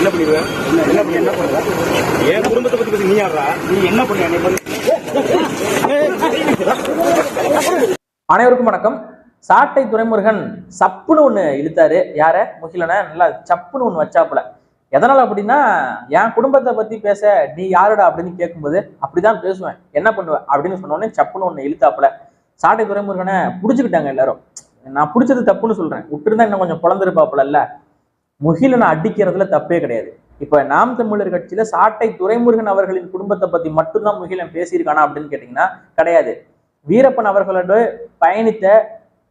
என்ன பண்ணிடுவேன் என்ன பண்ணி என்ன பண்ற என் குடும்பத்தை பத்தி பத்தி நீ ஆடுறா நீ என்ன பண்ணி அனைவருக்கும் வணக்கம். சாட்டை துறைமுருகன் சப்புன்னு ஒன்று இழுத்தாரு. யார? முகிலனை நல்லா சப்புன்னு ஒன்று வச்சாப்புல. எதனால அப்படின்னா என் குடும்பத்தை பத்தி பேச நீ யாருடா அப்படின்னு கேட்கும்போது அப்படிதான் பேசுவேன். என்ன பண்ணுவேன் அப்படின்னு சொன்ன உடனே சப்புன்னு ஒன்று இழுத்தாப்புல. சாட்டை துறைமுருகனை புடிச்சுக்கிட்டாங்க எல்லாரும். நான் பிடிச்சது தப்புன்னு சொல்றேன். விட்டுருந்தா இன்னும் கொஞ்சம் பிறந்திருப்பாப்புல முகிலனை அடிக்கிறதுல தப்பே கிடையாது. இப்ப நாம் தமிழர் கட்சியில சாட்டை துரைமுருகன் அவர்களின் குடும்பத்தை பத்தி மட்டும்தான் முகிலன் பேசியிருக்கானா அப்படின்னு கேட்டீங்கன்னா கிடையாது. வீரப்பன் அவர்களோட பயணித்த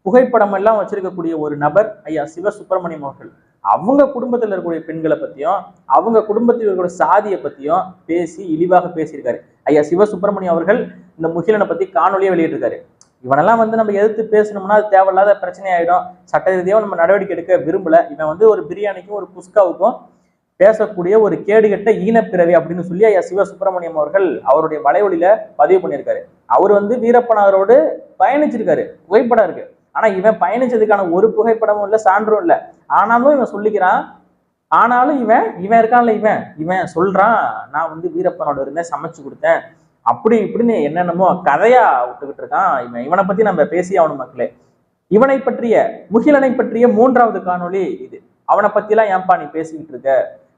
புகைப்படம் எல்லாம் வச்சிருக்கக்கூடிய ஒரு நபர் ஐயா சிவ சுப்பிரமணியம் அவர்கள். அவங்க குடும்பத்தில் இருக்கக்கூடிய பெண்களை பத்தியும் அவங்க குடும்பத்தில் இருக்கக்கூடிய சாதியை பத்தியும் பேசி இழிவாக பேசியிருக்காரு. ஐயா சிவ சுப்பிரமணியம் அவர்கள் இந்த முகிலனை பத்தி காணொலியை வெளியிட்டிருக்காரு. இவனெல்லாம் வந்து நம்ம எதிர்த்து பேசணும்னா அது தேவையில்லாத பிரச்சனை ஆயிடும் சட்ட ரீதியாக நம்ம நடவடிக்கை எடுக்க விரும்பல. இவன் வந்து ஒரு பிரியாணிக்கும் ஒரு புஷ்காவுக்கும் பேசக்கூடிய ஒரு கேடுகெட்ட ஈனப்பிறவி அப்படின்னு சொல்லி ஐயா சிவ சுப்பிரமணியம் அவர்கள் அவருடைய வலைவழியில பதிவு பண்ணியிருக்காரு. அவர் வந்து வீரப்பனாரோடு பயணிச்சிருக்காரு. புகைப்படம் இருக்கு. ஆனா இவன் பயணிச்சதுக்கான ஒரு புகைப்படமும் இல்லை சான்றும் இல்லை. ஆனாலும் இவன் சொல்லிக்கிறான். ஆனாலும் இவன் இவன் இருக்கான்ல இவன். இவன் சொல்றான் நான் வந்து வீரப்பனோட இருந்தேன் சமைச்சு கொடுத்தேன். அப்படி இப்படின்னு என்னென்னமோ கதையா விட்டுக்கிட்டு இருக்கான் இவன். இவனை பத்தி நம்ம பேசி ஆகணும் மக்களே. இவனை பற்றிய முகிலனை பற்றிய மூன்றாவது காணொளி இது. அவனை பத்திலாம் ஏன்பா நீ பேசிக்கிட்டு இருக்க?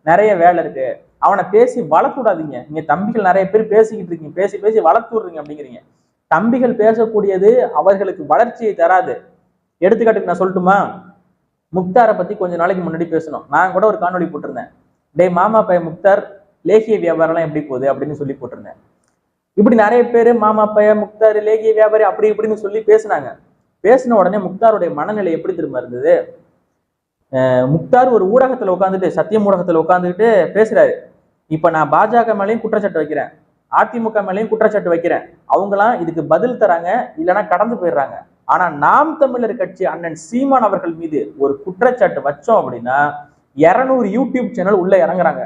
நிறைய வேலை இருக்கு. அவனை பேசி வளர்த்து விடாதீங்க நீங்க தம்பிகள் நிறைய பேர் பேசிக்கிட்டு இருக்கீங்க. பேசி பேசி வளர்த்து விடுறீங்க அப்படிங்கிறீங்க. தம்பிகள் பேசக்கூடியது அவர்களுக்கு வளர்ச்சியை தராது. எடுத்துக்காட்டுக்கு நான் சொல்லட்டுமா? முக்தாரை பத்தி கொஞ்ச நாளைக்கு முன்னாடி பேசணும். நான் கூட ஒரு காணொலி போட்டிருந்தேன். டேய் மாமா பையன் முக்தார் லேகிய வியாபாரம்லாம் எப்படி போகுது அப்படின்னு சொல்லி போட்டிருந்தேன். இப்படி நிறைய பேர் மாமா பையன் முக்தார் லேகிய வியாபாரி அப்படி இப்படின்னு சொல்லி பேசுனாங்க. பேசின உடனே முக்தாருடைய மனநிலை எப்படி திரும்ப இருந்தது? முக்தார் ஒரு ஊடகத்துல உட்காந்துட்டு சத்தியம் ஊடகத்துல உட்காந்துக்கிட்டு பேசுறாரு. இப்ப நான் பாஜக மேலேயும் குற்றச்சாட்டு வைக்கிறேன். அதிமுக மேலேயும் குற்றச்சாட்டு வைக்கிறேன். அவங்களாம் இதுக்கு பதில் தராங்க இல்லைன்னா கடந்து போயிடுறாங்க. ஆனா நாம் தமிழர் கட்சி அண்ணன் சீமான் அவர்கள் மீது ஒரு குற்றச்சாட்டு வச்சோம் அப்படின்னா இரநூறு யூடியூப் சேனல் உள்ள இறங்குறாங்க.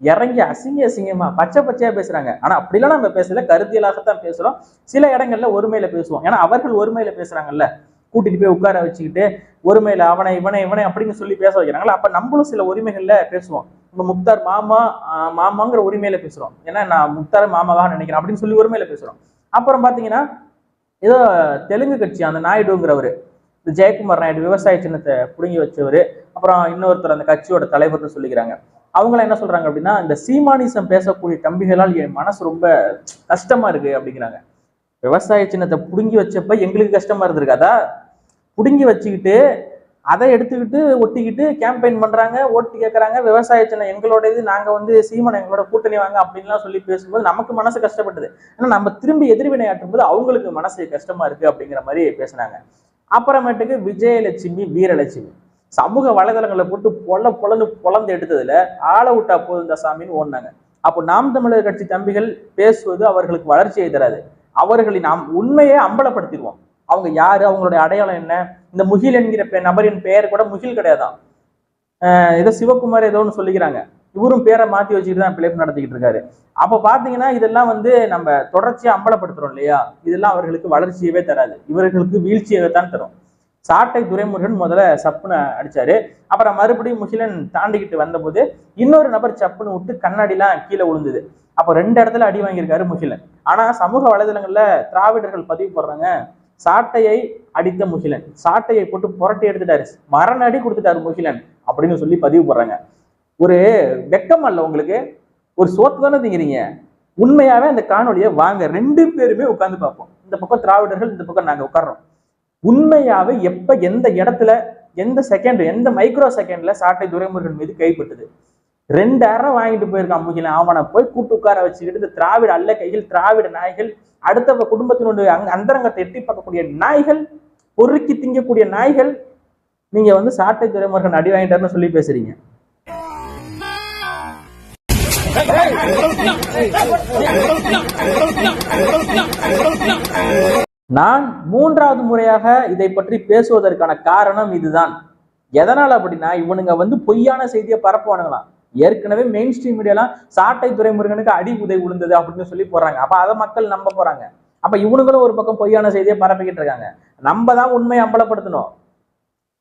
இறங்கி அசிங்க அசிங்கமா பச்சை பச்சையா பேசுறாங்க. ஆனா அப்படிலாம் நம்ம பேசல. கருத்தியலாகத்தான் பேசுறோம். சில இடங்கள்ல ஒருமையில பேசுவோம். ஏன்னா அவர்கள் ஒருமையில பேசுறாங்கல்ல. கூட்டிட்டு போய் உட்கார வச்சுக்கிட்டு ஒருமையில அவனை இவனை இவனை அப்படின்னு சொல்லி பேச வைக்கிறாங்களா அப்ப நம்மளும் சில உரிமைகள்ல பேசுவோம். இப்ப முக்தார் மாமா மாமாங்கிற உரிமையில பேசுறோம். ஏன்னா நான் முக்தார் மாமாவாக நினைக்கிறேன் அப்படின்னு சொல்லி உரிமையில பேசுறோம். அப்புறம் பாத்தீங்கன்னா ஏதோ தெலுங்கு கட்சி அந்த நாயுடுங்கிறவர் இந்த ஜெயக்குமார் நாயுடு விவசாய சின்னத்தை புடுங்கி வச்சவர் அப்புறம் இன்னொருத்தர் அந்த கட்சியோட தலைவர்னு சொல்லிக்கிறாங்க. அவங்களாம் என்ன சொல்றாங்க அப்படின்னா இந்த சீமானிசம் பேசக்கூடிய தம்பிகளால் என் மனசு ரொம்ப கஷ்டமா இருக்கு அப்படிங்கிறாங்க. விவசாய சின்னத்தை புடுங்கி வச்சப்ப எங்களுக்கு கஷ்டமா இருந்திருக்காதா புடுங்கி வச்சுக்கிட்டு அதை எடுத்துக்கிட்டு ஒட்டிக்கிட்டு கேம்பெயின் பண்றாங்க ஓட்டு கேட்கறாங்க விவசாய சின்ன எங்களோட இது நாங்க வந்து சீமன் எங்களோட கூட்டணி வாங்க அப்படின்லாம் சொல்லி பேசும்போது நமக்கு மனசு கஷ்டப்பட்டது. ஆனா நம்ம திரும்பி எதிர்வினை ஆற்றும்போது அவங்களுக்கு மனசு கஷ்டமா இருக்கு அப்படிங்கிற மாதிரி பேசுனாங்க. அப்புறமேட்டுக்கு விஜயலட்சுமி வீரலட்சுமி. சமூக வலைதளங்களை போட்டு பொல பொலன்னு பொலந்து எடுத்ததுல ஆள விட்டா போதும் இந்த சாமின்னு ஓடினாங்க. அப்போ நாம் தமிழர் கட்சி தம்பிகள் பேசுவது அவர்களுக்கு வளர்ச்சியை தராது. அவர்களை நாம் உண்மையை அம்பலப்படுத்திடுவோம். அவங்க யாரு? அவங்களுடைய அடையாளம் என்ன? இந்த முகில் என்கிற நபரின் பெயர் கூட முகில் கிடையாதான் ஏதோ சிவகுமார் ஏதோ ஒன்று சொல்லிக்கிறாங்க. இவரும் பேரை மாத்தி வச்சுக்கிட்டு தான் பிழைப்பு நடத்திக்கிட்டு இருக்காரு. அப்ப பாத்தீங்கன்னா இதெல்லாம் வந்து நம்ம தொடர்ச்சியா அம்பலப்படுத்துறோம் இல்லையா? இதெல்லாம் அவர்களுக்கு வளர்ச்சியவே தராது. இவர்களுக்கு வீழ்ச்சியை தான் தரும். சாட்டை துரைமுருகன் முதல்ல சப்புன்னு அடிச்சாரு. அப்புறம் மறுபடியும் முகிலன் தாண்டிக்கிட்டு வந்தபோது இன்னொரு நபர் சப்புன்னு விட்டு கண்ணாடிலாம் கீழே விழுந்தது. அப்போ ரெண்டு இடத்துல அடி வாங்கியிருக்காரு முகிலன். ஆனா சமூக வலைதளங்கள்ல திராவிடர்கள் பதிவு போடுறாங்க சாட்டையை அடித்த முகிலன். சாட்டையை போட்டு புரட்டி எடுத்துட்டாரு. மரண அடி கொடுத்துட்டாரு முகிலன் அப்படின்னு சொல்லி பதிவு போடுறாங்க. ஒரு வெக்கம் அல்ல உங்களுக்கு. ஒரு சோத்து தானே திங்கிறீங்க. உண்மையாவே அந்த காணொலியை வாங்க ரெண்டு பேருமே உட்காந்து பார்ப்போம். இந்த பக்கம் திராவிடர்கள் இந்த பக்கம் நாங்க உட்கார்றோம். உண்மையாவே எப்ப எந்த இடத்துல எந்த செகண்ட் எந்த மைக்ரோ செகண்ட்ல சாட்டை துரைமுருகன் மீது கைப்பட்டது? ரெண்டாயிரம் வாங்கிட்டு போயிருக்கான் முகிலன். அவனை போய் கூட்டு உட்கார வச்சுக்கிட்டு இந்த திராவிட அல்ல கைகள் திராவிட நாய்கள் அடுத்த குடும்பத்தினுடைய அங்க அந்தரங்கத்தை எட்டி பார்க்கக்கூடிய நாய்கள் பொறுக்கி திங்கக்கூடிய நாய்கள் நீங்க வந்து சாட்டை துறைமுருகன் அடி வாங்கிட்டாருன்னு சொல்லி பேசுறீங்க. நான் மூன்றாவது முறையாக இதை பற்றி பேசுவதற்கான காரணம் இதுதான். எதனால் அப்படின்னா இவனுங்க வந்து பொய்யான செய்தியை பரப்புவானுங்களாம். ஏற்கனவே மெயின் ஸ்ட்ரீம் மீடியாலாம் சாட்டை துறைமுருகனுக்கு அடி உதை விழுந்தது அப்படின்னு சொல்லி போடுறாங்க. அப்போ அதை மக்கள் நம்ப போகிறாங்க அப்போ இவனுங்களும் ஒரு பக்கம் பொய்யான செய்தியை பரப்பிக்கிட்டு இருக்காங்க. நம்ம தான் உண்மையை அம்பலப்படுத்தணும்.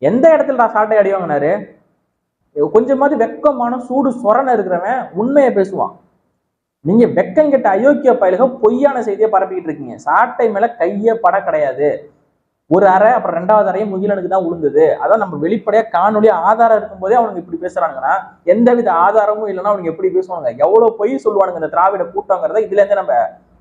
எந்த இடத்துல நான் சாட்டை அடி வாங்கினாரு? கொஞ்சமாவது வெக்கமான சூடு சொரண இருக்கிறவன் உண்மையை பேசுவான். நீங்க வெக்கம் கெட்ட அயோக்கிய பயலுக பொய்யான செய்தியை பரப்பிக்கிட்டு இருக்கீங்க. சாட்டை மேல கைய பட கிடையாது. ஒரு அறை அப்புறம் ரெண்டாவது அறையும் முகிலனுக்கு தான் உளுந்தது அதான் நம்ம வெளிப்படையா காணொலி ஆதாரம் இருக்கும்போதே அவனுக்கு இப்படி பேசுறாங்கன்னா எந்தவித ஆதாரமும் இல்லைன்னா அவனுக்கு எப்படி பேசுவாங்க எவ்வளவு பொய் சொல்லுவானுங்க இந்த திராவிட கூட்டங்கிறத இதுல இருந்து நம்ம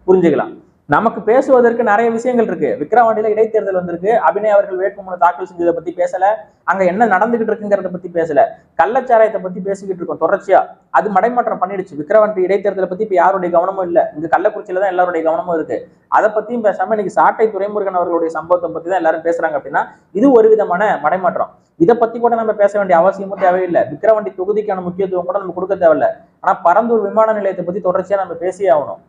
புரிஞ்சுக்கலாம். நமக்கு பேசுவதற்கு நிறைய விஷயங்கள் இருக்கு. விக்ரவாண்டியில இடைத்தேர்தல் வந்திருக்கு. அபிநய் அவர்கள் வேட்புமனு தாக்கல் செஞ்சதை பத்தி பேசல. அங்க என்ன நடந்துகிட்டு இருக்குங்கிறத பத்தி பேசல. கள்ளச்சாராயத்தை பத்தி பேசிக்கிட்டு இருக்கோம் தொடர்ச்சியா. அது மடைமாற்றம் பண்ணிடுச்சு. விக்ரவாண்டி இடைத்தேர்தலை பத்தி இப்ப யாருடைய கவனமும் இல்ல. இங்க கள்ளக்குறிச்சியில தான் எல்லாருடைய கவனமும் இருக்கு. அதை பத்தியும் பேசாம இன்னைக்கு சாட்டை துரைமுருகன் அவர்களுடைய சம்பவத்தை பத்தி தான் எல்லாரும் பேசுறாங்க அப்படின்னா இது ஒரு விதமான மடைமாற்றம். இதை பத்தி கூட நம்ம பேச வேண்டிய அவசியமும் தேவையில்லை. விக்ரவாண்டி தொகுதிக்கான முக்கியத்துவம் கூட நம்ம கொடுக்க தேவையில்லை. ஆனா பரந்தூர் விமான நிலையத்தை பத்தி தொடர்ச்சியா நம்ம பேசியே ஆகணும்.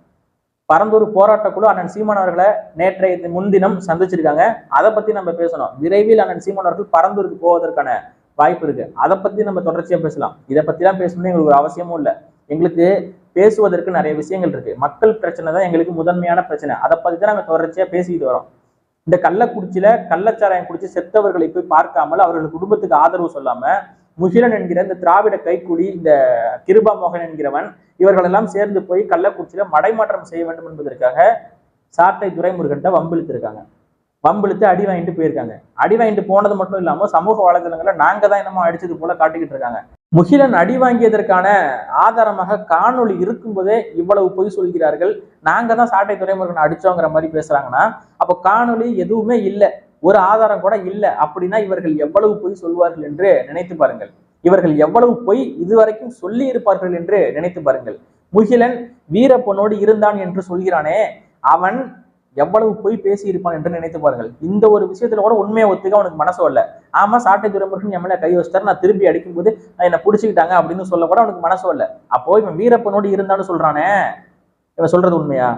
பரந்தூர் போராட்டக்குழு அண்ணன் சீமான் அவர்களை நேற்றைய முன்தினம் சந்திச்சிருக்காங்க. அதை பத்தி நம்ம பேசணும். விரைவில் அண்ணன் சீமான் அவர்கள் பரந்தூருக்கு போவதற்கான வாய்ப்பு இருக்கு. அதை பத்தி நம்ம தொடர்ச்சியா பேசலாம். இதை பத்திலாம் பேசணும்னு எங்களுக்கு ஒரு அவசியமும் இல்லை. எங்களுக்கு பேசுவதற்கு நிறைய விஷயங்கள் இருக்கு. மக்கள் பிரச்சனை தான் எங்களுக்கு முதன்மையான பிரச்சனை. அதை பத்தி தான் நாங்கள் தொடர்ச்சியா பேசிக்கிட்டு வரோம். இந்த கள்ளக்குறிச்சியில கள்ளச்சாராயம் குடிச்சு செத்தவர்களை போய் பார்க்காமல் அவர்கள் குடும்பத்துக்கு ஆதரவு சொல்லாம முகிலன் என்கிற இந்த திராவிட கைக்கூலி இந்த கிருபா மோகன் என்கிறவன் இவர்கள் எல்லாம் சேர்ந்து போய் கள்ளக்குறிச்சியில மடைமாற்றம் செய்ய வேண்டும் என்பதற்காக சாட்டை துரைமுருகன்ட்ட வம்பிழுத்திருக்காங்க. வம்பிழுத்து அடி வாங்கிட்டு போயிருக்காங்க. அடி வாங்கிட்டு போனது மட்டும் இல்லாம சமூக வலைதளங்களில் நாங்க தான் என்னமோ அடிச்சது போல காட்டிக்கிட்டு இருக்காங்க. முகிலன் அடி வாங்கியதற்கான ஆதாரமாக காணொளி இருக்கும்போதே இவ்வளவு பொய் சொல்கிறார்கள். நாங்க தான் சாட்டை துறைமுருகன் அடிச்சோங்கிற மாதிரி பேசுறாங்கன்னா அப்போ காணொளி எதுவுமே இல்லை. ஒரு ஆதாரம் கூட இல்லை அப்படின்னா இவர்கள் எவ்வளவு பொய் சொல்வார்கள் என்று நினைத்து பாருங்கள். இவர்கள் எவ்வளவு பொய் இதுவரைக்கும் சொல்லி இருப்பார்கள் என்று நினைத்து பாருங்கள். முகிலன் வீரப்பனோடு இருந்தான் என்று சொல்கிறானே அவன் எவ்வளவு பொய் பேசி இருப்பான் என்று நினைத்து பாருங்கள். இந்த ஒரு விஷயத்துல கூட உண்மையை ஒத்துக்க அவனுக்கு மனசு வரல. ஆமா சாட்டை துறைமுருகன் என் மேல கை வச்சிட்டாரு நான் திருப்பி அடிக்கும்போது என்னை பிடிச்சிக்கிட்டாங்க அப்படின்னு சொல்ல கூட அவனுக்கு மனசு வரல. அப்போ இவன் வீரப்பனோடு இருந்தான்னு சொல்றானே இவன் சொல்றது உண்மையா?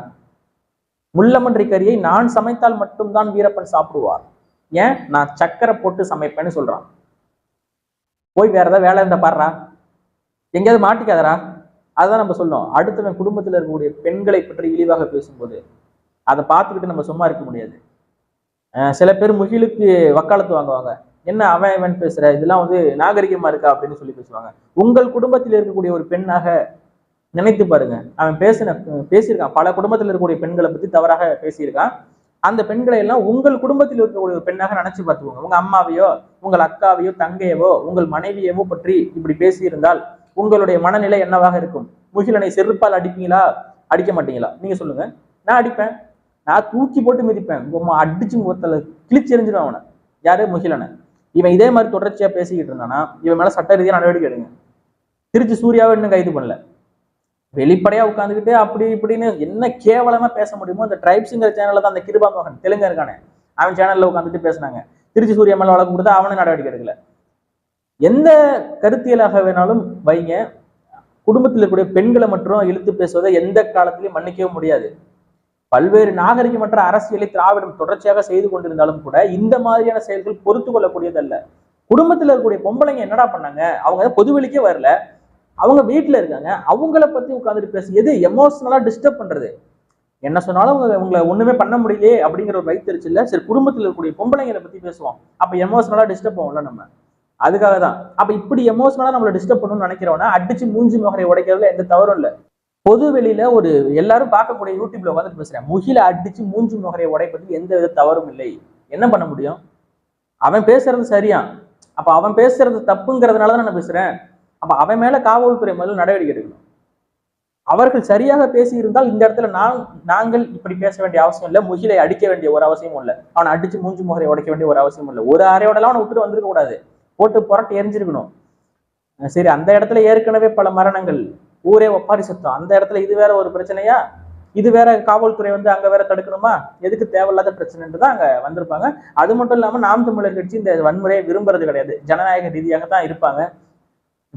முள்ளமன்றி கறியை நான் சமைத்தால் மட்டும்தான் வீரப்பன் சாப்பிடுவார். ஏன்? நான் சக்கரை போட்டு சமைப்பேன்னு சொல்றான். போய் வேற ஏதாவது வேலை இருந்தா பாடுறா எங்கேயாவது மாட்டிக்காதரா அதுதான் நம்ம சொல்லணும் அடுத்தவன் குடும்பத்தில் இருக்கக்கூடிய பெண்களை பற்றி இழிவாக பேசும்போது அதை பார்த்துக்கிட்டு நம்ம சும்மா இருக்க முடியாது. சில பேர் முகிலுக்கு வக்காலத்து வாங்குவாங்க. என்ன அவன் அவன் பேசுற? இதெல்லாம் வந்து நாகரிகமா இருக்கா அப்படின்னு சொல்லி பேசுவாங்க. உங்கள் குடும்பத்தில் இருக்கக்கூடிய ஒரு பெண்ணாக நினைத்து பாருங்க. அவன் பேசின பேசியிருக்கான். பல குடும்பத்தில் இருக்கக்கூடிய பெண்களை பத்தி தவறாக பேசியிருக்கான். அந்த பெண்களை எல்லாம் உங்கள் குடும்பத்தில் இருக்கக்கூடிய ஒரு பெண்ணாக நினைச்சு பார்த்துக்கோங்க. உங்க அம்மாவையோ உங்கள் அக்காவையோ தங்கையவோ உங்கள் மனைவியவோ பற்றி இப்படி பேசியிருந்தால் உங்களுடைய மனநிலை என்னவாக இருக்கும்? முகிலனை செருப்பால் அடிப்பீங்களா? அடிக்க மாட்டீங்களா? நீங்க சொல்லுங்க. நான் அடிப்பேன். நான் தூக்கி போட்டு மிதிப்பேன். உம்மா அடிச்சு முகத்துல கிழிச்சு எறிஞ்சிடும் அவனை. யாரு? முகிலனை. இவன் இதே மாதிரி தொடர்ச்சியா பேசிக்கிட்டு இருந்தானா? இவன் மேல சட்ட ரீதியாக நடவடிக்கை எடுங்க. திருச்சி சூர்யாவை இன்னும் கைது பண்ணல. வெளிப்படையா உட்காந்துக்கிட்டு அப்படி இப்படின்னு என்ன கேவலமா பேச முடியுமோ அந்த ட்ரைப்ஸுங்கிற சேனல்ல தான் அந்த கிருபா மகன் தெலுங்கு இருக்கானே அவன் சேனல்ல உட்காந்துட்டு பேசுனாங்க. திருச்சி சூரிய மேல வழக்கு கொடுத்தா அவனும் நடவடிக்கை எடுக்கல. எந்த கருத்தியலாக வேணாலும் வைங்க. குடும்பத்தில் இருக்கக்கூடிய பெண்களை மட்டும் இழுத்து பேசுவதை எந்த காலத்திலையும் மன்னிக்கவே முடியாது. பல்வேறு நாகரிகமற்ற அரசியலை திராவிடம் தொடர்ச்சியாக செய்து கொண்டிருந்தாலும் கூட இந்த மாதிரியான செயல்கள் பொறுத்து கொள்ளக்கூடியதல்ல. குடும்பத்தில் இருக்கக்கூடிய பொம்பளைங்க என்னடா பண்ணாங்க? அவங்க பொதுவெளிக்கே வரல. அவங்க வீட்டில் இருக்காங்க. அவங்கள பற்றி உட்காந்துட்டு பேசு எது எமோஷனலா டிஸ்டர்ப் பண்றது? என்ன சொன்னாலும் அவங்க உங்களை ஒன்றுமே பண்ண முடியலையே அப்படிங்கிற ஒரு வைத்தறிச்சல்ல சரி குடும்பத்தில் இருக்கக்கூடிய பொம்பளைங்களை பற்றி பேசுவோம். அப்போ எமோஷனலாக டிஸ்டர்ப் ஆகும்ல நம்ம. அதுக்காக தான். அப்போ இப்படி எமோஷனலாக நம்மளை டிஸ்டர்ப் பண்ணணும்னு நினைக்கிறோன்னா அடிச்சு மூஞ்சி முகரை உடைக்கிறதுல எந்த தவறும் இல்லை. பொது வெளியில ஒரு எல்லாரும் பார்க்கக்கூடிய யூடியூப்ல உட்காந்து பேசுறேன். முகில அடிச்சு மூஞ்சி முகரை உடைப்பதில் எந்த வித தவறும் இல்லை. என்ன பண்ண முடியும்? அவன் பேசுறது சரியா அப்ப அவன் பேசுறது தப்புங்கிறதுனால தான் நான் பேசுறேன். அப்ப அவன் மேல காவல்துறை முதல்ல நடவடிக்கை எடுக்கணும். அவர்கள் சரியாக பேசி இருந்தால் இந்த இடத்துல நான் நாங்கள் இப்படி பேச வேண்டிய அவசியம் இல்லை முகிலை அடிக்க வேண்டிய ஒரு அவசியமும் இல்லை. அவனை அடிச்சு மூஞ்சி முகரை உடைக்க வேண்டிய ஒரு அவசியம் இல்லை. ஒரு அறையோடலாம் அவனை விட்டுட்டு வந்திருக்க கூடாது. போட்டு புரட்டி எரிஞ்சிருக்கணும். சரி அந்த இடத்துல ஏற்கனவே பல மரணங்கள். ஊரே ஒப்பாரி சத்தம். அந்த இடத்துல இது வேற ஒரு பிரச்சனையா? இது வேற காவல்துறை வந்து அங்க வேற தடுக்கணுமா? எதுக்கு தேவையில்லாத பிரச்சனைன்றது அங்க வந்திருப்பாங்க. அது மட்டும் இல்லாம நாம் தமிழர் கட்சி இந்த வன்முறையை விரும்புறது கிடையாது. ஜனநாயக ரீதியாக தான் இருப்பாங்க.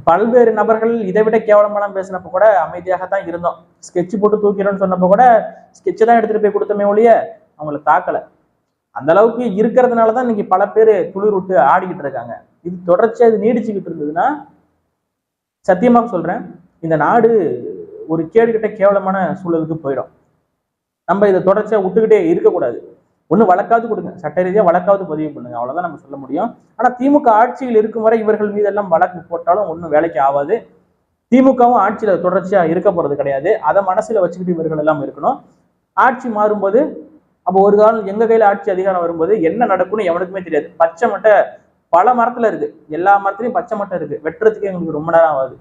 பல்வேறு நபர்கள் இதை விட கேவலமெல்லாம் பேசினப்ப கூட அமைதியாக தான் இருந்தோம். ஸ்கெட்ச் போட்டு தூக்கிறோம்னு சொன்னப்ப கூட ஸ்கெட்சை தான் எடுத்துட்டு போய் கொடுத்தமே ஒழிய அவங்கள தாக்கல. அந்த அளவுக்கு இருக்கிறதுனால தான் இன்னைக்கு பல பேர் துளிர் விட்டு ஆடிக்கிட்டு இருக்காங்க. இது தொடர்ச்சியாக இது நீடிச்சுக்கிட்டு இருந்ததுன்னா சத்தியமாக சொல்றேன் இந்த நாடு ஒரு கேடுகிட்ட கேவலமான சூழலுக்கு போயிடும். நம்ம இதை தொடர்ச்சியா விட்டுக்கிட்டே இருக்கக்கூடாது. ஒண்ணு வழக்காவது கொடுங்க. சட்ட ரீதியாக வழக்காவது பதிவு பண்ணுங்க. அவ்வளோதான் நம்ம சொல்ல முடியும். ஆனால் திமுக ஆட்சியில் இருக்கும் வரை இவர்கள் மீது எல்லாம் வழக்கு போட்டாலும் ஒன்றும் வேலைக்கு ஆகாது. திமுகவும் ஆட்சியில தொடர்ச்சியா இருக்க போறது கிடையாது. அதை மனசுல வச்சுக்கிட்டு இவர்கள் எல்லாம் இருக்கணும். ஆட்சி மாறும்போது அப்போ ஒரு காலம் எங்க கையில் ஆட்சி அதிகாரம் வரும்போது என்ன நடக்கும்னு எவனுக்குமே தெரியாது. பச்சை மட்டை பல மரத்துல இருக்கு. எல்லா மரத்துலையும் பச்சை மட்டை இருக்குது வெட்டுறதுக்கே எங்களுக்கு ரொம்ப நேரம் ஆகாது.